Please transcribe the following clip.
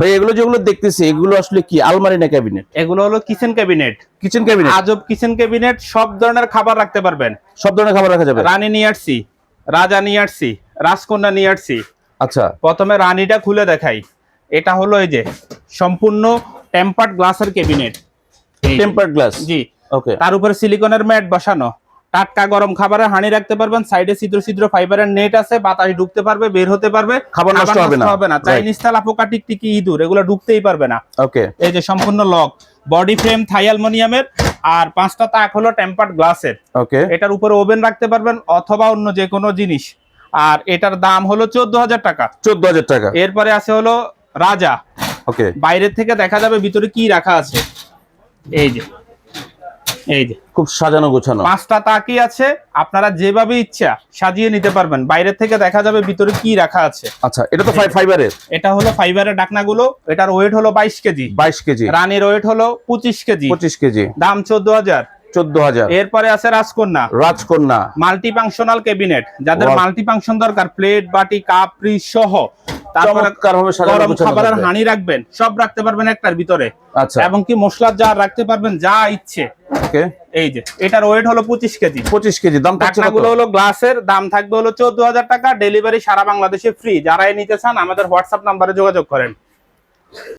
ভাই এগুলো যেগুলো দেখতেছি এগুলো আসলে কি? আলমারি না ক্যাবিনেট? এগুলো হলো কিচেন ক্যাবিনেট কিচেন ক্যাবিনেট আজব কিচেন ক্যাবিনেট সব ধরনের খাবার রাখতে পারবেন। সব ধরনের খাবার রাখা যাবে? রানী নিয়ে আসছি রাজা নিয়ে আসছি রাজকন্যা নিয়ে আসছি। আচ্ছা। প্রথমে রানীটা খুলে দেখাই। এটা হলো এই যে সম্পূর্ণ টেম্পার্ড গ্লাসের ক্যাবিনেট টেম্পার্ড গ্লাস জি। ওকে তার উপরে সিলিকনের ম্যাট বসানো। টাটকা গরম খাবারের হাঁড়ি রাখতে পারবেন সাইডে ছিদ্র ছিদ্র ফাইবারের নেট আছে বাতাস ঢুকতে পারবে বের হতে পারবে। খাবার নষ্ট হবে না। হবে না. চাইনিজ তেলা পোকা টিকটিকি ইঁদুর এগুলো ঢুকতেই পারবে না। ওকে এই যে সম্পূর্ণ লক বডি ফ্রেম থাই অ্যালুমিনিয়ামের আর পাঁচটা তাক হলো টেম্পার্ড গ্লাসের ওকে এটার উপরে ওভেন রাখতে পারবেন অথবা অন্য যে কোনো জিনিস। আর এটার দাম হলো চোদ্দ হাজার টাকা। চোদ্দ হাজার টাকা। এরপরে আছে হলো রাজা। ওকে বাইরের থেকে দেখা যাবে ভিতরে কি রাখা আছে। এই যে। এই যে খুব সাজানো গোছানো। পাঁচটা তাকি আছে আপনারা যেভাবে ইচ্ছা সাজিয়ে নিতে পারবেন। বাইরের থেকে দেখা যাবে ভিতরে কি রাখা আছে। আচ্ছা এটা তো ফাইবারের? এটা হলো ফাইবারের ডাকনাগুলো এটার ওয়েট হলো বাইশ কেজি। বাইশ কেজি। রানীর ওয়েট হলো পঁচিশ কেজি। পঁচিশ কেজি। দাম চোদ্দ হাজার। চোদ্দ হাজার। এরপরে আছে রাজকন্যা। রাজকন্যা। Multi functional cabinet. যাদের মাল্টি ফাংশন দরকার প্লেট বাটি কাপ ফ্রিজ সহ। গরম খাবারের থাকবে। রাখবেন সব রাখতে পারবেন একটার ভিতরে। আচ্ছা। এবং কি মশলার জার রাখতে পারবেন যা ইচ্ছে। ওকে। এই যে এটার ওয়েট হলো পঁচিশ কেজি। পঁচিশ কেজি দাম থাকছে কত? হলো গ্লাসের দাম থাকবে হলো চোদ্দ হাজার টাকা ডেলিভারি সারা বাংলাদেশে ফ্রি যারা নিতে চান আমাদের হোয়াটসঅ্যাপ নাম্বারে যোগাযোগ করেন।